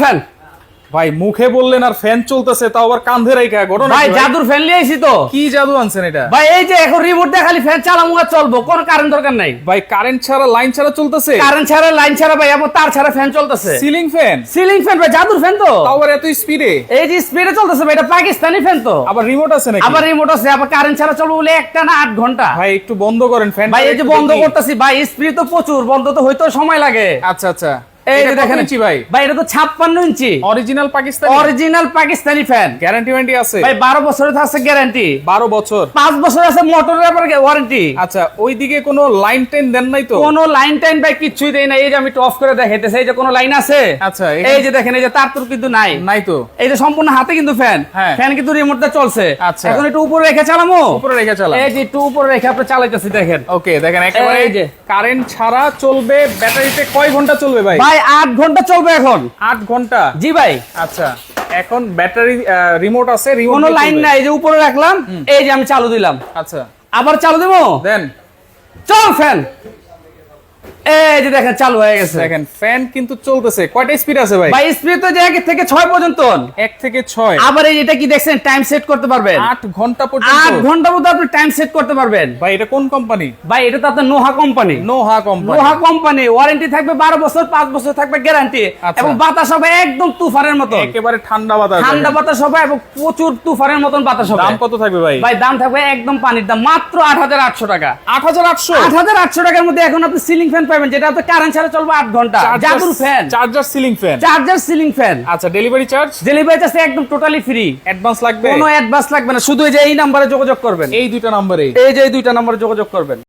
Fan. ভাই মুখে বললেন আর ফ্যান চলতেছে তাও আবার কান্ধে রাইখা ঘটনা ভাই জাদুর ফ্যান নিয়ে আইছি তো। কি জাদু আনছেন এটা? ভাই এই যে এখন রিমোট দিয়ে খালি ফ্যান চালামু আর চলবো কোনো কারেন্ট দরকার নাই। ভাই কারেন্ট ছাড়া লাইন ছাড়া চলতেছে? কারেন্ট ছাড়া লাইন ছাড়া ভাই তার ছাড়া ফ্যান চলতেছে। সিলিং ফ্যান সিলিং ফ্যান ভাই জাদুর ফ্যান তো। তাও আবার এত স্পিডে এই যে স্পিডে চলতেছে ভাই এটা পাকিস্তানি ফ্যান তো। আবার রিমোট আছে নাকি? আবার রিমোট আছে আবার কারেন্ট ছাড়া চলবো বলে একটা না আট ঘণ্টা। ভাই একটু বন্ধ করেন ফ্যান ভাই এই যে বন্ধ করতেছি ভাই স্পিড তো প্রচুর বন্ধ তো হইতো সময় লাগে। আচ্ছা আচ্ছা। এই এটা যে কত দেখেন ইঞ্চি ভাই? ভাই এটা তো ছাপ্পান্ন inch. Original Pakistani original Pakistani fan guarantee warranty আছে। ভাই বারো বছরের আছে গ্যারান্টি বারো বছর। পাঁচ বছর আছে মোটরের আবার ওয়ারেন্টি আচ্ছা ওইদিকে কোনো লাইন টেন দেন নাই তো? কোনো লাইন টাইন ভাই কিছুই দেয় না। এই যে আমি অফ করে দেখাইতেছি এই যে কোনো লাইন আছে? আচ্ছা, এই যে দেখেন এই যে তার তোর কিন্তু নাই। নাই তো? এই যে সম্পূর্ণ হাতে কিন্তু ফ্যান। ফ্যান কিন্তু রিমোট দিয়ে চলছে। আচ্ছা। এখন একটু উপরে রেখে চালামো? উপরে রেখে চালান। এই যে একটু উপরে রেখে আপনি চালাইতেছি দেখেন। ওকে দেখেন একেবারে এই যে। কারেন্ট ছাড়া চলবে ব্যাটারিতে কয় ঘণ্টা চলবে ভাই? ভাই আট ঘণ্টা চলবে এখন। আট ঘণ্টা? জি ভাই। আচ্ছা এখন ব্যাটারি রিমোট আছে রিমোট কোনো লাইন নাই এই যে উপরে রাখলাম এই যে আমি চালু দিলাম। আচ্ছা। আবার চালু দেবো? দেন। চল ফ্যান। এই যে দেখেন চালু হয়ে গেছে। দেখেন ফ্যান কিন্তু চলতেছে। কয়টা স্পিড আছে ভাই? ভাই স্পিড তো যে এক থেকে ছয় পর্যন্ত। এক থেকে ছয়। আবার এটা কি দেখছেন টাইম সেট করতে পারবেন। আট ঘণ্টা আট পর্যন্ত ঘণ্টা মতো আপনি টাইম সেট করতে পারবেন। ভাই এটা কোন কোম্পানি ভাই এটা তো আপনার Noha company Noha company Noha company warranty থাকবে বারো বছর পাঁচ বছর থাকবে গ্যারান্টি আচ্ছা। এবং বাতাস হবে একদম তুফানের মতো একেবারে ঠান্ডা বাতাস ঠান্ডা বাতাস হবে এবং প্রচুর তুফানের মতন বাতাস হবে। দাম কত থাকবে ভাই? ভাই দাম থাকবে একদম পানির দাম মাত্র আট হাজার আটশো টাকা। আট হাজার আটশো? আট হাজার আটশো টাকার মধ্যে এখন আপনি সিলিং ফ্যান পাবেন যেটা আপনার কারেন্ট ছাড়া চলবে আট ঘণ্টা। জাদুর fan charger ceiling fan charger ceiling fan আচ্ছা ডেলিভারি চার্জ ডেলিভারি চার্জ একদম টোটালি ফ্রি অ্যাডভান্স লাগবে? কোনো অ্যাডভান্স লাগবে না শুধু এই যে এই নাম্বারে যোগাযোগ করবেন। এই দুইটা নাম্বারে এই। যে এই দুইটা নাম্বারে যোগাযোগ করবেন।